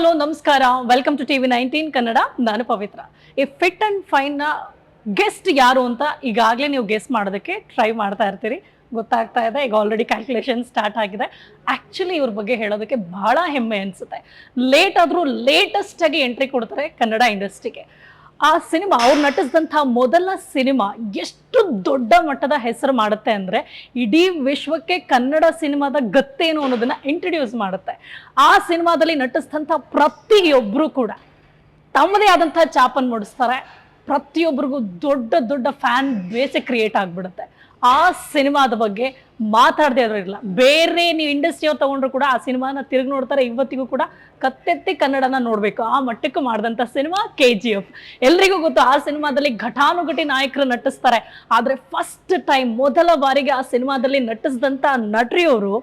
Hello, ನಮಸ್ಕಾರ. Welcome to TV nineteen Kannada. ನಾನು ಪವಿತ್ರ. ಈ ಫಿಟ್ ಅಂಡ್ ಫೈನ್ನ ಗೆಸ್ಟ್ ಯಾರು ಅಂತ ಈಗಾಗಲೇ ನೀವು ಗೆಸ್ಟ್ ಮಾಡೋದಕ್ಕೆ ಟ್ರೈ ಮಾಡ್ತಾ ಇರ್ತೀರಿ. ಗೊತ್ತಾಗ್ತಾ ಇದೆ. ಈಗ ಆಲ್ರೆಡಿ ಕ್ಯಾಲ್ಕುಲೇಷನ್ ಸ್ಟಾರ್ಟ್ ಆಗಿದೆ. ಆ್ಯಕ್ಚುಲಿ ಇವ್ರ ಬಗ್ಗೆ ಹೇಳೋದಕ್ಕೆ ಬಹಳ ಹೆಮ್ಮೆ ಅನಿಸುತ್ತೆ. ಲೇಟ್ ಆದರೂ ಲೇಟೆಸ್ಟ್ ಆಗಿ ಎಂಟ್ರಿ ಕೊಡ್ತಾರೆ ಕನ್ನಡ ಇಂಡಸ್ಟ್ರಿಗೆ ಆ ಸಿನಿಮಾ, ಅವ್ರು ನಟಿಸಿದಂಥ ಮೊದಲ ಸಿನಿಮಾ ಎಷ್ಟು ದೊಡ್ಡ ಮಟ್ಟದ ಹೆಸರು ಮಾಡುತ್ತೆ ಅಂದರೆ ಇಡೀ ವಿಶ್ವಕ್ಕೆ ಕನ್ನಡ ಸಿನಿಮಾದ ಗತ್ತೇನು ಅನ್ನೋದನ್ನು ಇಂಟ್ರಡ್ಯೂಸ್ ಮಾಡುತ್ತೆ. ಆ ಸಿನಿಮಾದಲ್ಲಿ ನಟಿಸಿದಂಥ ಪ್ರತಿಯೊಬ್ಬರು ಕೂಡ ತಮ್ಮದೇ ಆದಂಥ ಚಾಪನ್ನು ಮೂಡಿಸ್ತಾರೆ. ಪ್ರತಿಯೊಬ್ಬರಿಗೂ ದೊಡ್ಡ ದೊಡ್ಡ ಫ್ಯಾನ್ ಬೇಸೆ ಕ್ರಿಯೇಟ್ ಆಗಿಬಿಡುತ್ತೆ. ಆ ಸಿನಿಮಾದ ಬಗ್ಗೆ ಮಾತಾಡದೇ ಇರಲಿಲ್ಲ ಬೇರೆ ನೀವು ಇಂಡಸ್ಟ್ರಿ ಅವ್ರು ತಗೊಂಡ್ರು ಕೂಡ ಆ ಸಿನಿಮಾನ ತಿರುಗಿ ನೋಡ್ತಾರೆ. ಇವತ್ತಿಗೂ ಕೂಡ ಕತ್ತೆತ್ತಿ ಕನ್ನಡನ ನೋಡಬೇಕು. ಆ ಮಟ್ಟಕ್ಕೆ ಮಾಡಿದಂಥ ಸಿನಿಮಾ ಕೆ ಜಿ ಎಫ್ ಎಲ್ರಿಗೂ ಗೊತ್ತು, ಆ ಸಿನಿಮಾದಲ್ಲಿ ಘಟಾನುಘಟಿ ನಾಯಕರು ನಟಿಸ್ತಾರೆ. ಆದರೆ ಫಸ್ಟ್ ಟೈಮ್ ಮೊದಲ ಬಾರಿಗೆ ಆ ಸಿನಿಮಾದಲ್ಲಿ ನಟಿಸಿದಂಥ ನಟರಿಯವರು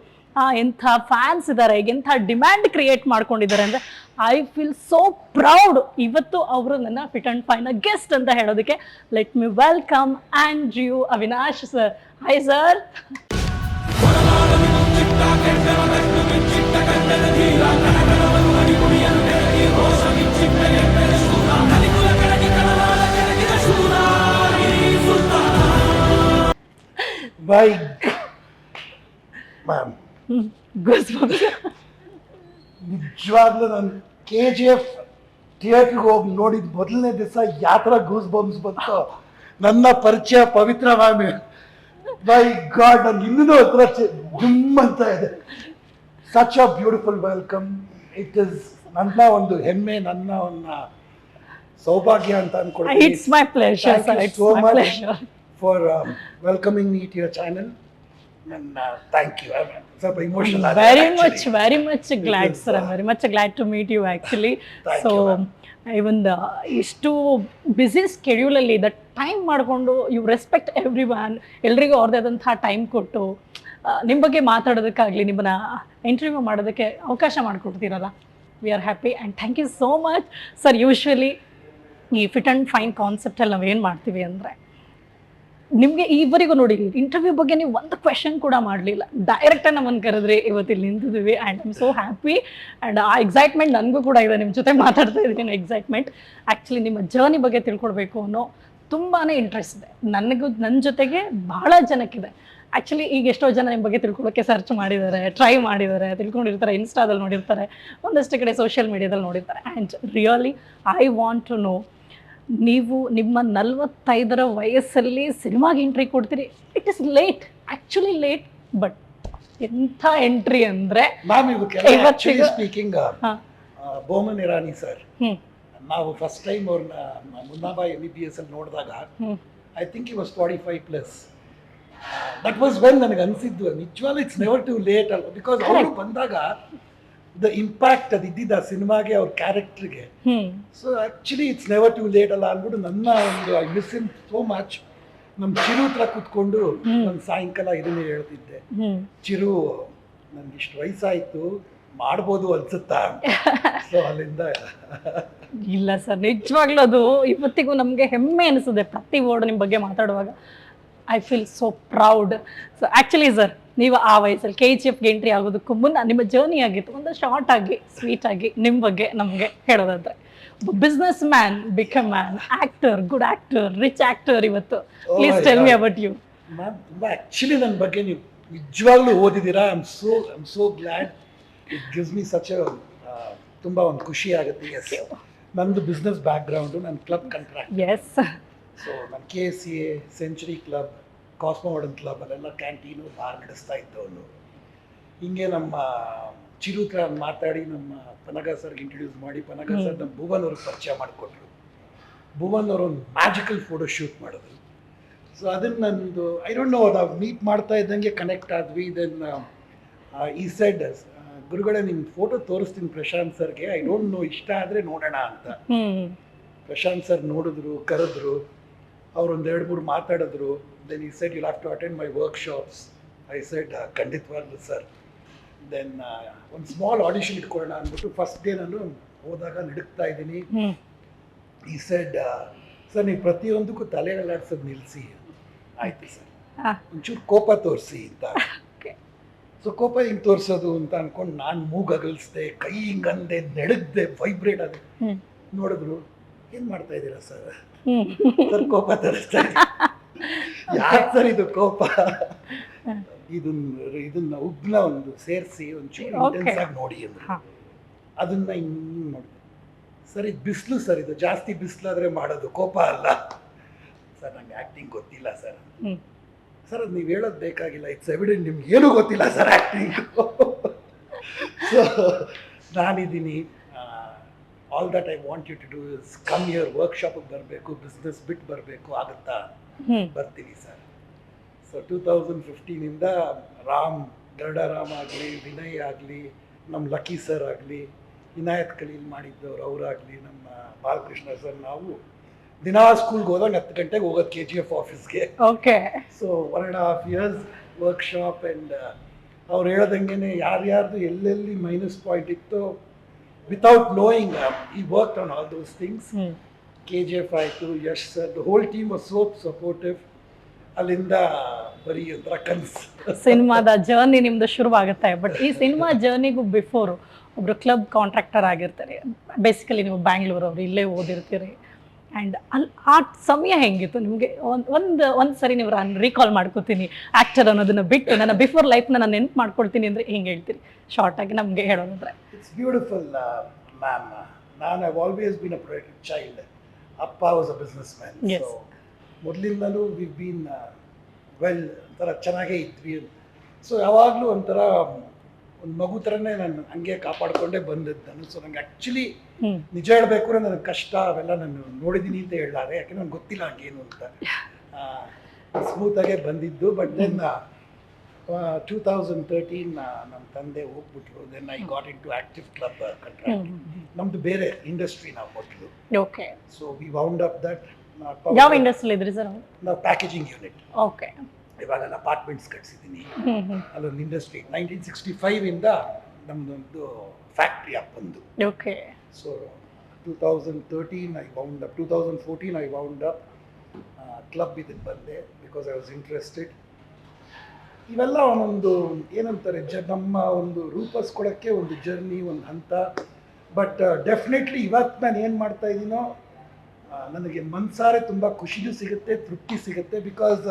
ಎಂಥ ಫ್ಯಾನ್ಸ್ ಇದ್ದಾರೆ ಎಂಥ ಡಿಮ್ಯಾಂಡ್ ಕ್ರಿಯೇಟ್ ಮಾಡ್ಕೊಂಡಿದ್ದಾರೆ ಅಂದರೆ ಐ ಫೀಲ್ ಸೋ ಪ್ರೌಡ್ ಇವತ್ತು ಅವರು ನನ್ನ ಫಿಟ್ ಅಂಡ್ ಫೈನ್ ಗೆಸ್ಟ್ ಅಂತ ಹೇಳೋದಕ್ಕೆ let me welcome and you Avinash sir hi sir bye ma'am ನಿಜವಾಗ್ಲೂ ನಾನು ಕೆ ಜಿ ಎಫ್ ಥಿಯೇಟ್ರಿಗೆ ಹೋಗಿ ನೋಡಿದ ಮೊದಲನೇ ದಿವಸ ಯಾತ್ರ ಗೂಸ್ ಬಂಬ್ಸ್ ಬಂತು. ನನ್ನ ಪರಿಚಯ ಪವಿತ್ರ ಮ್ಯಾಮ್. ಬೈ ಗಾಡ್ ನನ್ನ ಇನ್ನೂ ಹತ್ರ ಜುಮ್ ಅಂತ ಇದೆ. Such a beautiful welcome it is ನನ್ನ ಒಂದು ಹೆಮ್ಮೆ ನನ್ನ ಒಂದು ಸೌಭಾಗ್ಯ ಅಂತ ಅನ್ಕೊಳ್ತೀನಿ. It's my pleasure so sir for welcoming my much pleasure for um, you ಸ್ವಲ್ಪ very much very much glad sir very much glad to meet you actually so. Even ಇಷ್ಟು ಬ್ಯುಸಿ ಸ್ಕೆಡ್ಯೂಲಲ್ಲಿ ದ ಟೈಮ್ ಮಾಡಿಕೊಂಡು you respect everyone ಎಲ್ರಿಗೂ ಅವ್ರದೇ ಆದಂಥ time ಕೊಟ್ಟು ನಿಮ್ಮ ಬಗ್ಗೆ ಮಾತಾಡೋದಕ್ಕಾಗಲಿ ನಿಮ್ಮನ್ನ ಇಂಟರ್ವ್ಯೂ ಮಾಡೋದಕ್ಕೆ ಅವಕಾಶ ಮಾಡಿಕೊಡ್ತೀರಲ್ಲ? We are happy and thank you so much sir usually ಈ ಫಿಟ್ ಆ್ಯಂಡ್ ಫೈನ್ ಕಾನ್ಸೆಪ್ಟಲ್ಲಿ ನಾವೇನು ಮಾಡ್ತೀವಿ ಅಂದರೆ ನಿಮಗೆ ಈವರೆಗೂ ನೋಡಿ ಇಂಟರ್ವ್ಯೂ ಬಗ್ಗೆ ನೀವು ಒಂದು ಕ್ವೆಶನ್ ಕೂಡ ಮಾಡಲಿಲ್ಲ. ಡೈರೆಕ್ಟಾಗಿ ನಮ್ಮನ್ನು ಕರೆದ್ರೆ ಇವತ್ತು ಇಲ್ಲಿ ನಿಂತಿದ್ದೀವಿ and I'm so happy and ಆ ಎಕ್ಸೈಟ್ಮೆಂಟ್ ನನಗೂ ಕೂಡ ಇದೆ. ನಿಮ್ಮ ಜೊತೆ ಮಾತಾಡ್ತಾ ಇದ್ದೀನಿ ಎಕ್ಸೈಟ್ಮೆಂಟ್ ಆ್ಯಕ್ಚುಲಿ ನಿಮ್ಮ ಜರ್ನಿ ಬಗ್ಗೆ ತಿಳ್ಕೊಳ್ಬೇಕು ಅನ್ನೋ ತುಂಬಾ ಇಂಟ್ರೆಸ್ಟ್ ಇದೆ. ನನಗೂ ನನ್ನ ಜೊತೆಗೆ ಬಹಳ ಜನಕ್ಕಿದೆ. ಆ್ಯಕ್ಚುಲಿ ಈಗ ಎಷ್ಟೋ ಜನ ನಿಮ್ಮ ಬಗ್ಗೆ ತಿಳ್ಕೊಳ್ಳೋಕ್ಕೆ ಸರ್ಚ್ ಮಾಡಿದ್ದಾರೆ ಟ್ರೈ ಮಾಡಿದ್ದಾರೆ, ತಿಳ್ಕೊಂಡಿರ್ತಾರೆ ಇನ್ಸ್ಟಾದಲ್ಲಿ ನೋಡಿರ್ತಾರೆ, ಒಂದಷ್ಟು ಕಡೆ ಸೋಷಿಯಲ್ ಮೀಡಿಯಾದಲ್ಲಿ ನೋಡಿರ್ತಾರೆ. And really I want to know ನೀವು ನಿಮ್ಮ ನಲವತ್ತೈದರ ವಯಸ್ಸಲ್ಲಿ ಸಿನಿಮಾಗೆ ಎಂಟ್ರಿ ಕೊಡ್ತೀರಿ. It is late actually late but ಎಂಥ ಎಂಟ್ರಿ ಅಂದರೆ ಮ್ಯಾಮ್ ಇವತ್ತು ಸ್ಪೀಕಿಂಗ್ ಬೋಮನ್ ಇರಾನಿ ಸರ್ ನಾವು ಫಸ್ಟ್ ಟೈಮ್ ಅವ್ರನ್ನ Munnabhai M B B S ಅಲ್ಲಿ ನೋಡಿದಾಗ I think he was forty five plus that was when ನನಗೆ ಅನಿಸಿದ್ದು ನಿಜವಾಗ್ಲೂ ಇಟ್ಸ್ ನೆವರ್ ಟು ಲೇಟ್ ಅಲ್ಲ ಬಿಕಾಸ್ ಅವರು ಬಂದಾಗ ದ ಇಂಪ್ಯಾಕ್ಟ್ ಅದು ಇದ್ದಿದ್ದು ಆ ಸಿನಿಮಾಗೆ ಅವ್ರ ಕ್ಯಾರೆಕ್ಟ್ರಿಗೆ so actually it's never too late ಅಲ್ಲ ಅಂದ್ಬಿಟ್ಟು ನನ್ನ ಒಂದು I miss in so much ನಮ್ಮ ಚಿರು ಹತ್ರ ಕೂತ್ಕೊಂಡು ನಾನು ಸಾಯಂಕಾಲ ಇದನ್ನೇ ಹೇಳ್ತಿದ್ದೆ. ಚಿರು ನನ್ಗೆ ಇಷ್ಟು ವಯಸ್ಸಾಯಿತು ಮಾಡ್ಬೋದು ಅನ್ಸುತ್ತಾ? ಸೊ ಅಲ್ಲಿಂದ ಇಲ್ಲ ಸರ್ ನಿಜವಾಗ್ಲೂ ಅದು ಇವತ್ತಿಗೂ ನಮಗೆ ಹೆಮ್ಮೆ ಅನಿಸುತ್ತೆ ಪ್ರತಿ ವರ್ಡ್ ನಿಮ್ಮ ಬಗ್ಗೆ ಮಾತಾಡುವಾಗ. I feel so proud so actually sir ನೀವು ಆ ವಯಸ್ಸಲ್ಲಿ ಕೆ ಜಿ ಎಫ್ಗೆ ಎಂಟ್ರಿ ಆಗೋದಕ್ಕೂ ಮುನ್ನ ನಿಮ್ಮ ಜರ್ನಿ ಆಗಿತ್ತು ಒಂದು ಶಾರ್ಟ್ ಆಗಿ ಸ್ವೀಟ್ ಆಗಿ ನಿಮ್ಮ ಬಗ್ಗೆ ನಮಗೆ ಹೇಳೋದಾದ್ರೆ. Business man become man actor good actor rich actor ಇವತ್ತು. Please tell me. About you ma'am ತುಂಬ ಆ್ಯಕ್ಚುಲಿ ನನ್ನ ಬಗ್ಗೆ ನೀವು ನಿಜವಾಗ್ಲೂ ಓದಿದ್ದೀರಾ? I am so I am so glad it gives me such ತುಂಬ ಒಂದು ಖುಷಿ ಆಗುತ್ತೆ. ಎಸ್ ನಂದು ಬಿಸ್ನೆಸ್ ಬ್ಯಾಕ್ಗ್ರೌಂಡು ನನ್ನ ಕ್ಲಬ್ ಕಂಟ್ರಾಕ್ಟ್ ಎಸ್ ಸೊ ನಾನು K C A century club cosmopolitan club ಅಲ್ಲೆಲ್ಲ ಕ್ಯಾಂಟೀನು ಬಾರ್ ನಡೆಸ್ತಾ ಇದ್ದವನು ಹಿಂಗೆ ನಮ್ಮ ಚಿರುತ್ರ ಮಾತಾಡಿ ನಮ್ಮ ಪನಗ ಸರ್ಗೆ ಇಂಟ್ರೊಡ್ಯೂಸ್ ಮಾಡಿ ಪನಗ ಸರ್ ನಮ್ಮ ಭುವನ್ ಅವ್ರಿಗೆ ಪರಿಚಯ ಮಾಡಿಕೊಟ್ರು. ಭುವನ್ ಅವರು ಒಂದು ಮ್ಯಾಜಿಕಲ್ ಫೋಟೋ ಶೂಟ್ ಮಾಡಿದ್ರು. ಸೊ ಅದನ್ನು ನಂದು ಐ ಡೋಂಟ್ ನೋ ನಾವು ಮೀಟ್ ಮಾಡ್ತಾ ಇದ್ದಂಗೆ ಕನೆಕ್ಟ್ ಆದ್ವಿ. ದೆನ್ ಈ ಸೈಡ್ ಗುರುಗಳೇ ನಿಮ್ಮ ಫೋಟೋ ತೋರಿಸ್ತೀನಿ ಪ್ರಶಾಂತ್ ಸರ್ಗೆ ಐ ಡೋಂಟ್ ನೋ ಇಷ್ಟ ಆದರೆ ನೋಡೋಣ ಅಂತ. ಪ್ರಶಾಂತ್ ಸರ್ ನೋಡಿದ್ರು ಕರೆದ್ರು. ಅವ್ರು ಒಂದು ಎರಡು ಮೂರು ಮಾತಾಡಿದ್ರು. ದೆನ್ ಈ set you have to attend my workshops I set ಖಂಡಿತವಾಗ್ಲು ಸರ್. ದೆನ್ ಒಂದು ಸ್ಮಾಲ್ ಆಡಿಷನ್ ಇಟ್ಕೊಳ್ಳೋಣ ಅಂದ್ಬಿಟ್ಟು ಫಸ್ಟ್ ಡೇ ನಾನು ಹೋದಾಗ ನಡುಕ್ತಾ ಇದ್ದೀನಿ. ಈ ಸೆಡ್ ಸರ್ ನೀವು ಪ್ರತಿಯೊಂದಕ್ಕೂ ತಲೆ ಅಲ್ಲಾಡ್ಸೋದು ನಿಲ್ಲಿಸಿ ಆಯ್ತು ಸರ್. ಒಂಚೂರು ಕೋಪ ತೋರಿಸಿ ಅಂತ. ಓಕೆ ಸೊ ಕೋಪ ಹಿಂಗೆ ತೋರಿಸೋದು ಅಂತ ಅನ್ಕೊಂಡು ನಾನು ಮೂಗ ಅಗಲ್ಸ್ದೆ ಕೈ ಹಿಂಗಂದೆ ನೆಡಗ್ದೆ ವೈಬ್ರೇಟ್ ಆದೆ. ನೋಡಿದ್ರು ಏನು ಮಾಡ್ತಾ ಇದ್ದೀರಾ ಸರ್? ಸರ್ ಕೋಪ ತರಿಸ್ತಾ ಯಾಕೆ ಸರ್ ಇದು ಕೋಪ. ಇದನ್ನ ಇದನ್ನ ಉಗ್ನ ಒಂದು ಸೇರಿಸಿ ಒಂಚೂರು. ಇಂಟೆನ್ಸ್ ಆಗಿ ನೋಡಿ ಅಂದ್ರು. ಅದನ್ನ ಹಿಂಗೆ ನೋಡಿ. ಸರ್ ಇದು ಬಿಸಿಲು ಸರ್ ಇದು ಜಾಸ್ತಿ ಬಿಸಿಲಾದ್ರೆ ಮಾಡೋದು ಕೋಪ ಅಲ್ಲ. ಸರ್ ನಂಗೆ ಆ್ಯಕ್ಟಿಂಗ್ ಗೊತ್ತಿಲ್ಲ ಸರ್. ಸರ್ ಅದು ನೀವು ಹೇಳೋದು ಬೇಕಾಗಿಲ್ಲ. ಇಟ್ಸ್ ಎವಿಡೆಂಟ್ ನಿಮ್ಗೆ ಏನೂ ಗೊತ್ತಿಲ್ಲ ಸರ್ ಆ್ಯಕ್ಟಿಂಗ್ ಸೊ ನಾನಿದ್ದೀನಿ. All that I want you to do is come your ವರ್ಕ್ಶಾಪಿಗೆ ಬರಬೇಕು ಬಿಸ್ನೆಸ್ ಬಿಟ್ಟು ಬರಬೇಕು ಆಗುತ್ತಾ? ಬರ್ತೀನಿ ಸರ್. ಸೊ ಟೂ ತೌಸಂಡ್ ಫಿಫ್ಟೀನಿಂದ ರಾಮ್ ಗರುಡ ರಾಮ್ ಆಗಲಿ ವಿನಯ್ ಆಗಲಿ ನಮ್ಮ ಲಕ್ಕಿ ಸರ್ ಆಗಲಿ ಇನಾಯತ್ ಕಲೀಲ್ ಮಾಡಿದ್ದವ್ರು ಅವರಾಗಲಿ ನಮ್ಮ ಬಾಲಕೃಷ್ಣ ಸರ್ ನಾವು ದಿನಾ ಸ್ಕೂಲ್ಗೆ ಹೋದಾಗ ಹತ್ತು ಗಂಟೆಗೆ ಹೋಗೋದು ಕೆ ಜಿ ಎಫ್ ಆಫೀಸ್ಗೆ okay so one and half years workshop and ಅವ್ರು ಹೇಳ್ದಂಗೆ ಯಾರ್ಯಾರ್ದು ಎಲ್ಲೆಲ್ಲಿ ಮೈನಸ್ ಪಾಯಿಂಟ್ ಇತ್ತು ನೋಯಿಂಗ್ ಈ work on all those things hmm K G F ಆಯಿತು Yash sir the whole team was so supportive ಅಲ್ಲಿಂದ ಬರೀ ಒಂಥರ ಕನಸು ಸಿನಿಮಾದ ಜರ್ನಿ ನಿಮ್ದು ಶುರುವಾಗುತ್ತೆ. ಬಟ್ ಈ ಸಿನಿಮಾ ಜರ್ನಿಗೂ ಬಿಫೋರ್ ಒಬ್ರು ಕ್ಲಬ್ ಕಾಂಟ್ರಾಕ್ಟರ್ ಆಗಿರ್ತಾರೆ. ಬೇಸಿಕಲಿ ನೀವು ಬ್ಯಾಂಗ್ಳೂರವ್ರು ಇಲ್ಲೇ ಓದಿರ್ತೀರಿ. ಆ್ಯಂಡ್ ಅಲ್ಲಿ ಆ ಸಮಯ ಹೆಂಗಿತ್ತು? ನಿಮಗೆ ಒಂದು ಒಂದು ಒಂದು ಸರಿ ನೀವು ನಾನು ರೀಕಾಲ್ ಮಾಡ್ಕೋತೀನಿ. ಆ್ಯಕ್ಟರ್ ಅನ್ನೋದನ್ನು ಬಿಟ್ಟು ನನ್ನ ಬಿಫೋರ್ ಲೈಫ್ನ ನಾನು ನೆನ್ಪು ಮಾಡ್ಕೊಳ್ತೀನಿ ಅಂದರೆ ಹೆಂಗೆ ಹೇಳ್ತೀರಿ? ಶಾರ್ಟಾಗಿ ನಮಗೆ ಹೇಳೋದಂದ್ರೆ ಇಟ್ಸ್ ಬ್ಯೂಟಿಫುಲ್ ಮ್ಯಾಮ್ ನಾನು I've always been a productive child ಅಪ್ಪ ವಾಸ್ ಅ ಬಿಸ್ನೆಸ್ ಮ್ಯಾನ್ ಮೊದಲಿಂದಲೂ ವಿ ಬೀನ್ ವೆಲ್ ಒಂಥರ ಚೆನ್ನಾಗೇ ಇದ್ವಿ. ಸೊ ಯಾವಾಗಲೂ ಒಂಥರ ಒಂದು ಮಗು ಥರನೇ ನಾನು ಹಂಗೆ ಕಾಪಾಡಿಕೊಂಡೇ ಬಂದದ್ದು ನಾನು. ಸೊ ನಂಗೆ ಆ್ಯಕ್ಚುಲಿ ನಿಜ ಹೇಳಬೇಕು ಅಂದ್ರೆ ನನಗೆ ಕಷ್ಟ ಅವೆಲ್ಲ ನಾನು ನೋಡಿದ್ದೀನಿ ಅಂತ ಹೇಳಾರೆ ಯಾಕೆ ನನಗೆ ಗೊತ್ತಿಲ್ಲ ಹಂಗೇನು ಅಂತ. ಸ್ಮೂತಾಗೆ ಬಂದಿದ್ದು. But then two thousand thirteen ನಮ್ಮ ತಂದೆ ಹೋಗ್ಬಿಟ್ರು. Then I got into active club contract ನಮ್ದು ಬೇರೆ ಇಂಡಸ್ಟ್ರಿ ನಾವು ಕೊಟ್ಟರು okay so we wound up that ಯಾವ ಇಂಡಸ್ಟ್ರಿ ಇದ್ರಿ ಸರ್ ನಾವು ಪ್ಯಾಕೇಜಿಂಗ್ ಯೂನಿಟ್ ಓಕೆ ಇವಾಗ ನಾನು ಅಪಾರ್ಟ್ಮೆಂಟ್ಸ್ ಕಟ್ಸಿದ್ದೀನಿ. ಅಲ್ಲೊಂದು ಇಂಡಸ್ಟ್ರಿ ನೈನ್ಟೀನ್ ಸಿಕ್ಸ್ಟಿ ಫೈವಿಂದ ನಮ್ಮದೊಂದು factory ಅಪ್ಪಂದು okay so two thousand thirteen I bound up two thousand fourteen I bound up club ಇದಕ್ಕೆ ಬಂದೆ ಬಿಕಾಸ್ ಐ ವಾಸ್ ಇಂಟ್ರೆಸ್ಟೆಡ್ ಇವೆಲ್ಲ ಒಂದೊಂದು ಏನಂತಾರೆ ಜ ನಮ್ಮ ಒಂದು ರೂಪಿಸ್ಕೊಳಕ್ಕೆ ಒಂದು ಜರ್ನಿ ಒಂದು ಹಂತ. ಬಟ್ ಡೆಫಿನೆಟ್ಲಿ ಇವತ್ತು ನಾನು ಏನು ಮಾಡ್ತಾ ಇದ್ದೀನೋ ನನಗೆ ಮನ್ಸಾರೆ ತುಂಬ ಖುಷಿನೂ ಸಿಗುತ್ತೆ ತೃಪ್ತಿ ಸಿಗುತ್ತೆ because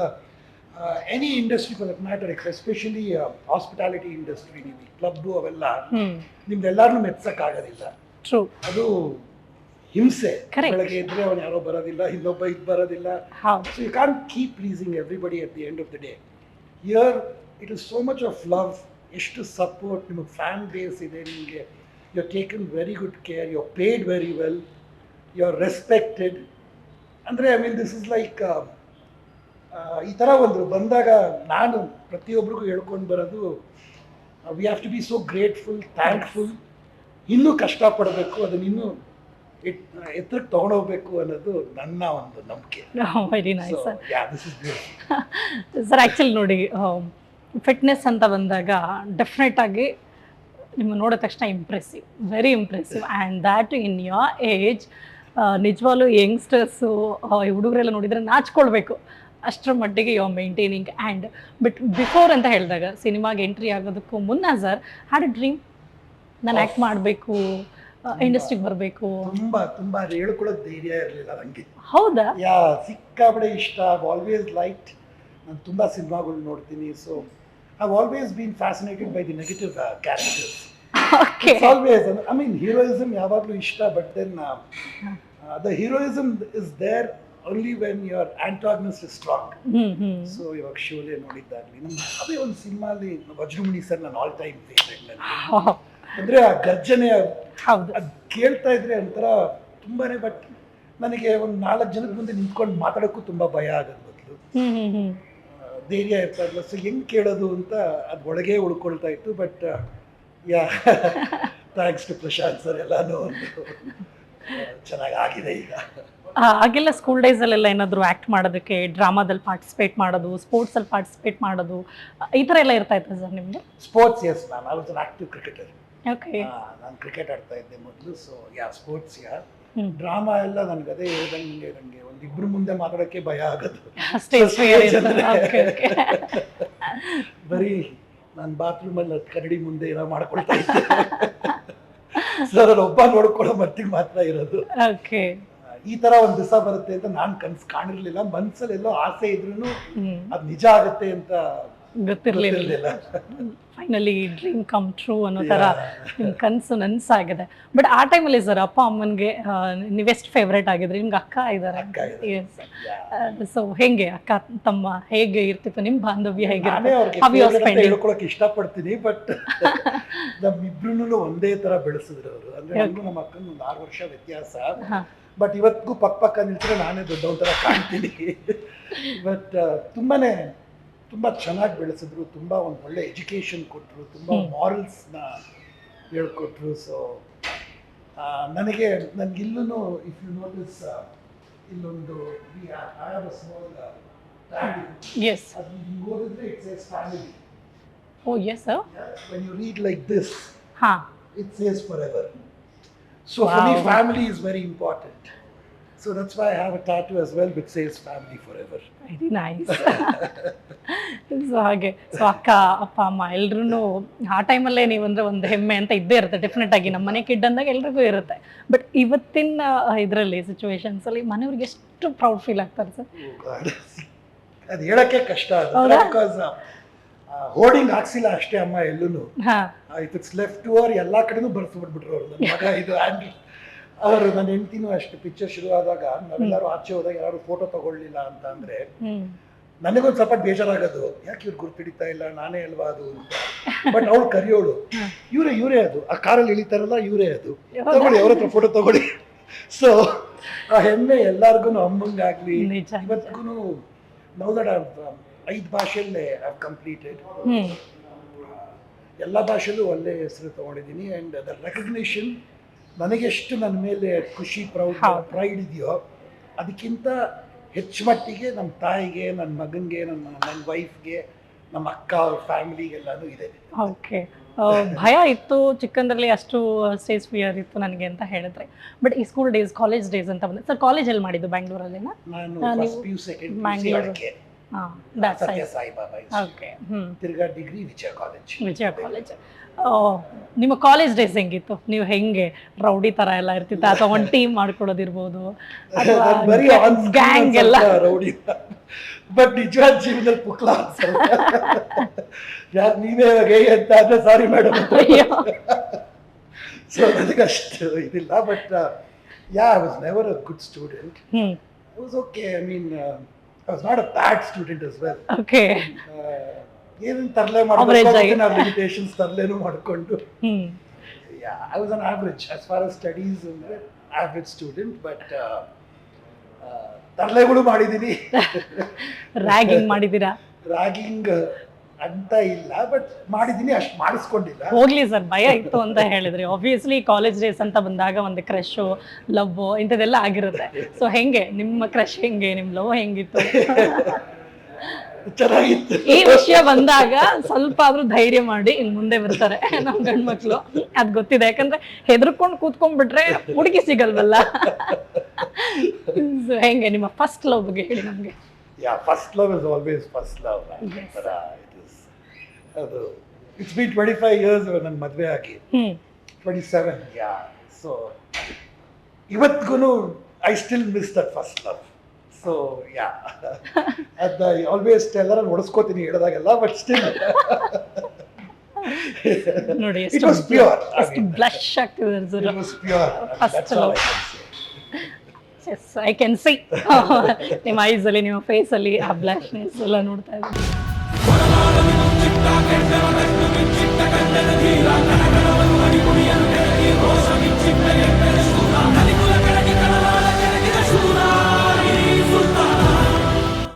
any industry for that matter especially hospitality industry ನೀವು ಕ್ಲಬ್ಬು ಅವೆಲ್ಲ ಹ್ಞೂ ನಿಮ್ದೆಲ್ಲರನ್ನೂ ಮೆಚ್ಚಕ್ಕಾಗೋದಿಲ್ಲ ಸೊ ಅದು ಹಿಂಸೆ. ಬೆಳಗ್ಗೆ ಇದ್ರೆ ಅವನು ಯಾರೋ ಬರೋದಿಲ್ಲ ಇನ್ನೊಬ್ಬ ಇದು ಬರೋದಿಲ್ಲ. So you can keep pleasing everybody at the end of the day year it is so much of love ಎಷ್ಟು ಸಪೋರ್ಟ್ ನಿಮಗೆ ಫ್ಯಾನ್ ಬೇಸ್ ಇದೆ ನಿಮಗೆ. You are taken very good care you are paid very well you are respected ಅಂದರೆ I mean this is like ಈ ಥರ ಒಂದು ಬಂದಾಗ ನಾನು ಪ್ರತಿಯೊಬ್ಬರಿಗೂ ಹೇಳ್ಕೊಂಡು ಬರೋದು we have to be so grateful thankful ಇನ್ನೂ ಕಷ್ಟಪಡಬೇಕು ಅದನ್ನ ಇನ್ನೂ ಎತ್ ಎತ್ತರಕ್ಕೆ ತೊಗೊಂಡೋಗ್ಬೇಕು ಅನ್ನೋದು ನನ್ನ ಒಂದು ನಂಬಿಕೆ. ವೆರಿ ನೈಸ್ ಸರ್ ಆ್ಯಕ್ಚುಲಿ ನೋಡಿ ಫಿಟ್ನೆಸ್ ಅಂತ ಬಂದಾಗ ಡೆಫಿನೆಟ್ ಆಗಿ ನಿಮ್ಮ ನೋಡಿದ ತಕ್ಷಣ impressive very impressive and that in your age ನಿಜವಾಗ್ಲೂ ಯಂಗ್ಸ್ಟರ್ಸು ಹುಡುಗರೆಲ್ಲ ನೋಡಿದರೆ ನಾಚ್ಕೊಳ್ಬೇಕು. ಅಷ್ಟರ ಮಟ್ಟಿಗೆ you are maintaining and but before ಅಂತ ಹೇಳಿದಾಗ ಸಿನಿಮಾಗೆ ಎಂಟ್ರಿ ಆಗೋದಕ್ಕೂ ಮುನ್ನ ಸರ್ ಹ್ಯಾಡ್ ಅ ಡ್ರೀಮ್ ನಾನು ಆ್ಯಕ್ಟ್ ಮಾಡಬೇಕು ಇಂಡಸ್ಟ್ರಿಗೆ ಬರಬೇಕು. ತುಂಬ ತುಂಬ ಅದು ಹೇಳ್ಕೊಳ್ಳೋದು ಧೈರ್ಯ ಇರಲಿಲ್ಲ ನನಗೆ ಹೌದಾ? ಯಾ ಸಿಕ್ಕಾಬಡೆ ಇಷ್ಟ ಆಲ್ವೇಸ್ ಲೈಕ್ ನಾನು ತುಂಬ ಸಿನಿಮಾಗಳು ನೋಡ್ತೀನಿ so I always been fascinated by the negative characters okay it's always I mean heroism ಯಾವಾಗಲೂ ಇಷ್ಟ but then the heroism is there only when your antagonist is strong so ಇವಾಗ ಶೋಲೆ ನೋಡಿದ್ದಾಗಲಿ. ನಮ್ಮ ಅದೇ ಒಂದು ಸಿನಿಮಾಲಿ ವಜ್ರಮುಣಿ ಸರ್ ನನ್ನ ಆಲ್ ಟೈಮ್ ಫೇವ್ರೆಟ್ ನನಗೆ ಅಂದರೆ ಆ ಗರ್ಜನೆ ಹೌದು. ಅದು ಕೇಳ್ತಾ ಇದ್ರೆ ಒಂಥರ ತುಂಬಾನೇ ಬಟ್ ನನಗೆ ಒಂದು ನಾಲ್ಕು ಜನದ ಮುಂದೆ ನಿಂತ್ಕೊಂಡು ಮಾತಾಡೋಕ್ಕೂ ತುಂಬ ಭಯ ಆಗೋದು ಹ್ಞೂ ಧೈರ್ಯ ಇರ್ತಾ ಇರಲಿಲ್ಲ ಸೊ ಹೆಂಗೆ ಕೇಳೋದು ಅಂತ ಅದು ಒಳಗೆ ಉಳ್ಕೊಳ್ತಾ ಇತ್ತು but yeah thanks to Prashanth sir ಎಲ್ಲನೂ ಒಂದು ಚೆನ್ನಾಗಿ ಆಗಿದೆ ಈಗ. ಆಗೆಲ್ಲ ಸ್ಕೂಲ್ ಡೇಸಲ್ಲೆಲ್ಲ ಏನಾದರೂ ಆ್ಯಕ್ಟ್ ಮಾಡೋದಕ್ಕೆ ಡ್ರಾಮಾದಲ್ಲಿ ಪಾರ್ಟಿಸಿಪೇಟ್ ಮಾಡೋದು ಸ್ಪೋರ್ಟ್ಸಲ್ಲಿ ಪಾರ್ಟಿಸಿಪೇಟ್ ಮಾಡೋದು ಈ ಥರ ಎಲ್ಲ ಇರ್ತಾ ಇತ್ತು ಸರ್ ನಿಮಗೆ? Sports yes ma'am I was an active cricketer okay ನಾನು ಕ್ರಿಕೆಟ್ ಆಡ್ತಾ ಇದ್ದೆ ಮೊದಲು so yeah sports yeah. Drama ಎಲ್ಲ ನನಗೆ ಅದೇ ಹೇಳ್ದಂಗೆ ನನಗೆ ಒಂದು ಇಬ್ಬರು ಮುಂದೆ ಮಾತಾಡೋಕ್ಕೆ ಭಯ ಓಕೆ ಬರೀ ನಾನು ಬಾತ್ರೂಮಲ್ಲಿ ಕನ್ನಡಿ ಮುಂದೆ ಏನೋ ಮಾಡ್ಕೊಳ್ತಾ ಇದ್ದೆ. ಸರ್ ಅಲ್ಲಿ ಒಬ್ಬ ನೋಡ್ಕೊಳ್ಳೋ ಮತ್ತಿಗೆ ಮಾತ್ರ ಇರೋದು. ಓಕೆ ಈ ತರ ಒಂದು ದಿವಸ ಬರುತ್ತೆ ಅಂತ ನಾನು ಕನ್ಸು ಕಾಣಿರ್ಲಿಲ್ಲ. ಮನ್ಸಲ್ಲಿ ಎಲ್ಲೋ ಆಸೆ ಇದ್ರೂ ಅದು ಅದ್ ನಿಜ ಆಗುತ್ತೆ ಅಂತ ಗೊತ್ತಿರ್ಲಿಲ್ಲ. ಫೈನಲಿ ಡ್ರೀಮ್ ಕಮ್ ಟ್ರೂ ಅನ್ನೋ ಥರ ನಿಮ್ಮ ಕನಸು ನನಸಾಗಿದೆ. ಬಟ್ ಆ ಟೈಮಲ್ಲಿ ಸರ್ ಅಪ್ಪ ಅಮ್ಮನಿಗೆ ನೀವೆಷ್ಟು ಫೇವ್ರೇಟ್ ಆಗಿದ್ರೆ? ನಿಮ್ಗೆ ಅಕ್ಕ ಇದ್ದಾರೆ ಸೊ ಹೆಂಗೆ ಅಕ್ಕ ತಮ್ಮ ಹೇಗೆ ಇರ್ತಿತ್ತು? ನಿಮ್ಮ ಬಾಂಧವ್ಯ ಹೇಗೆ ಹೇಗಿರುತ್ತೆ? ಅವ್ರಿಗೆ How you are favorite ಅಂತ spending? ಹೇಳ್ಕೊಳಕ್ ಇಷ್ಟಪಡ್ತೀನಿ ಬಟ್ ನಮ್ಮಿಬ್ರು ಒಂದೇ ತರ ಬೆಳೆಸಿದ್ರು ಅವರು. ಅಂದ್ರೆ ನಮ್ಮ ಅಕ್ಕನ ಒಂದು ಆರು ವರ್ಷ ವ್ಯತ್ಯಾಸ. ಬಟ್ ಇವತ್ತಿಗೂ ಪಕ್ಕ ಪಕ್ಕ ನಿಲ್ಸಿದ್ರೆ ನಾನೇ ದೊಡ್ಡವನ್ ತರ ಕಾಣ್ತೀನಿ. ಬಟ್ ತುಂಬಾನೇ ತುಂಬಾ ಚೆನ್ನಾಗಿ ಬೆಳೆಸಿದ್ರು ತುಂಬಾ ಒಂದು ಒಳ್ಳೆ ಎಜುಕೇಶನ್ ಕೊಟ್ಟರು ತುಂಬಾ. ಮಾರಲ್ಸ್ನ ಹೇಳ್ಕೊಟ್ರು. ಸೊ ನನಗೆ ನನ್ಗಿಲ್ಲೂ ಇಫ್ ಯು ನೋಟಿಸ್ ಇಲ್ಲೊಂದು ಸ್ಮಾಲ್ ಎಸ್ ಅದು ಹಿಂಗ್ ಓದಿದ್ರೆ it says family O S sir when you read like this ಹಾಂ. for me Wow. family is very important. So that's why i have a tattoo as well which says family forever. Very nice so ಹಾಗೆ so ಅಕ್ಕ ಅಪ್ಪ ಅಮ್ಮ ಎಲ್ರೂ ಆ ಟೈಮಲ್ಲೇ ನೀವಂದ್ರೆ ಒಂದು ಹೆಮ್ಮೆ ಅಂತ ಇದ್ದೇ ಇರುತ್ತೆ ಡೆಫಿನೆಟ್ ಆಗಿ ನಮ್ಮ ಮನೆ ಕಿಡ್ ಅಂದಾಗ ಎಲ್ರಿಗೂ ಇರುತ್ತೆ. ಬಟ್ ಇವತ್ತಿನ ಇದರಲ್ಲಿ ಸಿಚುವೇಶನ್ಸಲ್ಲಿ ಮನೆಯವ್ರಿಗೆ ಎಷ್ಟು ಪ್ರೌಡ್ ಫೀಲ್ ಆಗ್ತಾರೆ ಸರ್? Oh God. ಅದು ಹೇಳಕ್ಕೆ ಕಷ್ಟ ಅದು ಹೌದಾ? ಬಿಕಾಸ್ ಹೋರ್ಡಿಂಗ್ ಹಾಕ್ಸಿಲ್ಲ ಅಷ್ಟೇ ಅಮ್ಮ ಎಲ್ಲೂ ಹಾಂ. ಇಫ್ ಇಟ್ಸ್ ಲೆಫ್ಟ್ ಓವರ್ ಎಲ್ಲಾ ಕಡೆನೂ ಬರ್ಸ್ಬಿಟ್ಬಿಟ್ರು ಅವ್ರು. ನನ್ನ ಮಗ ಇದು ಹ್ಯಾಂಡಲ್ ಅವರು ನನ್ನ ಹೆಂಡ್ತಿನೂ ಅಷ್ಟು ಪಿಕ್ಚರ್ ಶುರುವಾದಾಗ ನಾವೆಲ್ಲರೂ ಆಚೆ ಹೋದಾಗ ಯಾರು ಫೋಟೋ ತಗೊಳ್ಳಿಲ್ಲ ಅಂತ ಅಂದ್ರೆ ನನಗೊಂದು ಸ್ವಲ್ಪ ಬೇಜಾರಾಗೋದು ಯಾಕೆ ಇವ್ರು ಗುರ್ತಿಡಿತಾ ಇಲ್ಲ ನಾನೇ ಅಲ್ವಾ ಅದು ಅಂತ. ಬಟ್ ಅವ್ಳು ಕರಿಯೋಳು. ಇವರೇ ಇವರೇ ಅದು ಆ ಕಾರಲ್ಲಿ ಇಳಿತಾರಲ್ಲ ಇವರೇ ಅದು? ತಗೊಳ್ಳಿ ಅವ್ರ ಹತ್ರ ಫೋಟೋ ತಗೊಳ್ಳಿ. ಸೊ ಆ ಹೆಮ್ಮೆ ಎಲ್ಲಾರ್ಗು ಅಮ್ಮಂಗಾಗ್ಲಿ. ಇವತ್ತಿಗೂ ನೌ ದಟ್ ಐದು ಭಾಷೆಯಲ್ಲೇ ಕಂಪ್ಲೀಟೆಡ್ ಹ್ಞೂ ಎಲ್ಲ ಭಾಷೆಲ್ಲೂ ಒಳ್ಳೆ ಹೆಸರು ತಗೊಂಡಿದ್ದೀನಿ. ಆ್ಯಂಡ್ ದ ರೆಕಗ್ನಿಷನ್ ನನಗೆಷ್ಟು ನನ್ನ ಮೇಲೆ ಖುಷಿ ಪ್ರೌಡ್ ಹೌದು. ಪ್ರೈಡ್ ಇದೆಯೋ ಅದಕ್ಕಿಂತ ಹೆಚ್ಚು ಮಟ್ಟಿಗೆ ನಮ್ಮ ತಾಯಿಗೆ ನನ್ನ ಮಗನಿಗೆ ನನ್ನ ನನ್ನ ವೈಫ್ಗೆ ನಮ್ಮ ಅಕ್ಕ ಅವ್ರ ಫ್ಯಾಮಿಲಿಗೆಲ್ಲನೂ ಇದೆ. ಓಕೆ. ಭಯ ಇತ್ತು ಚಿಕ್ಕಂದ್ರಲ್ಲಿ ಅಷ್ಟು ಸ್ಟೇಜ್ ಫಿಯರ್ ಇತ್ತು ನನಗೆ ಅಂತ ಹೇಳಿದ್ರೆ. ಬಟ್ ಈ ಸ್ಕೂಲ್ ಡೇಸ್ ಕಾಲೇಜ್ ಡೇಸ್ ಅಂತ ಬಂದೆ ಸರ್ ಕಾಲೇಜಲ್ಲಿ ಮಾಡಿದ್ದು ಬ್ಯಾಂಗ್ಳೂರಲ್ಲಿನ ನಾನು ಹಾ, ಹಾಂ ದಾಟ್ ಸತ್ಯ ಸಾಯಿಬಾಬಾ ಓಕೆ ತಿರ್ಗಾ degree Vijaya college Vijaya college ನಿಮ್ಮ ಕಾಲೇಜ್ ಡೇಸ್ ಹೆಂಗಿತ್ತು? ನೀವು ಹೆಂಗೆ ರೌಡಿ ತರ ಎಲ್ಲ ಇರ್ತಿತ್ತು? ಅಥವಾ ಒಂದು ಟೀಮ್ ಮಾಡ್ಕೊಳ್ಳೋದಿರ್ಬೋದು ಗ್ಯಾಂಗ್ ಎಲ್ಲ? ರೌಡಿ ಬಟ್ ನಿಜವಾದ ಜೀವನದಲ್ಲಿ ಪುಕ್ಲ ಯಾರು ನೀವೇ ಗೈ ಅಂತ ಅಂದ್ರೆ ಸಾರಿ ಮೇಡಮ್. ಸೊ ನನಗೆ ಅಷ್ಟು ಇದಿಲ್ಲ but yeah I was never a good student was okay I mean I was not a bad student as well okay ಏನೇನು ತರಲೆ ನಾವು ಲಿಮಿಟೇಷನ್ಸ್ ತರಲೇನು ಮಾಡಿಕೊಂಡು. I yeah, I was an average as far as studies student but student, but ತರಲೆಗಳು ಮಾಡಿದ್ದೀನಿ ragging ಮಾಡಿದ್ದೀರಾ ragging ಅಂತ ಇಲ್ಲ ಬಟ್ ಮಾಡಿದೀನಿ ಅಷ್ಟು ಮಾಡಿಸ್ಕೊಂಡಿಲ್ಲ. ಹೋಗ್ಲಿ ಸರ್ ಭಯ ಇತ್ತು ಅಂತ ಹೇಳಿದ್ರಿ. ಆಬ್ವಿಯಸ್ಲಿ ಕಾಲೇಜ್ ಡೇಸ್ ಅಂತ ಬಂದಾಗ ಒಂದು ಕ್ರಶ್ ಲವ್ ಇಂಥದ್ದೆಲ್ಲ ಆಗಿರುತ್ತೆ. ಸೊ ಹೆಂಗೆ? ನಿಮ್ಮ ಕ್ರಶ್ ಹೆಂಗೆ? ನಿಮ್ಮ ಲವ್ ಹೆಂಗಿತ್ತು? ಚೆನ್ನಾಗಿತ್ತು. ಈ ವಿಷಯ ಬಂದಾಗ ಸ್ವಲ್ಪ ಆದ್ರೂ ಧೈರ್ಯ ಮಾಡಿ ಇನ್ ಮುಂದೆ ಬರ್ತಾರೆ ನಮ್ ಗಂಡ್ಮಕ್ಳು. ಅದ್ ಗೊತ್ತಿದೆ. ಯಾಕಂದ್ರೆ ಹೆದರ್ಕೊಂಡ್ ಕೂತ್ಕೊಂಡ್ಬಿಟ್ರೆ ಹುಡುಗಿ ಸಿಗಲ್ವಲ್ಲ? ಹೆಂಗೆ? ನಿಮ್ಮ ಫಸ್ಟ್ ಲವ್ ಬಗ್ಗೆ ಹೇಳಿ ನಮ್ಗೆ. Yeah first love is always first love ಅದು it's been twenty five years ನನ್ನ ಮದುವೆ ಆಗಿ. ಟ್ವೆಂಟಿ ಸೆವೆನ್ ಯಾ ಸೊ ಇವತ್ತಿಗೂ I still miss that first love so yeah ಅದ ಆಲ್ವೇಸ್ ಎಲ್ಲರ ಹೊಡೆಸ್ಕೋತೀನಿ ಹೇಳಿದಾಗೆಲ್ಲ ಬಟ್ ಸ್ಟಿಲ್ ನೋಡಿ ಇಟ್ ವಾಸ್ mean. ಬ್ಲಶ್ ಆಗ್ತಿದೆ it was pure that's all I. Can say yes I can see ನಿಮ್ಮ eyes ಅಲ್ಲಿ ನಿಮ್ಮ ಫೇಸ್ ಅಲ್ಲಿ ಆ ಬ್ಲಾಶ್ನೆಸ್ ಎಲ್ಲ ನೋಡ್ತಾ ಇದ್ದೀನಿ. ರೋಷವಿಚ್ಚಿತ್ತ ಎತ್ತರಿಸುತ್ತ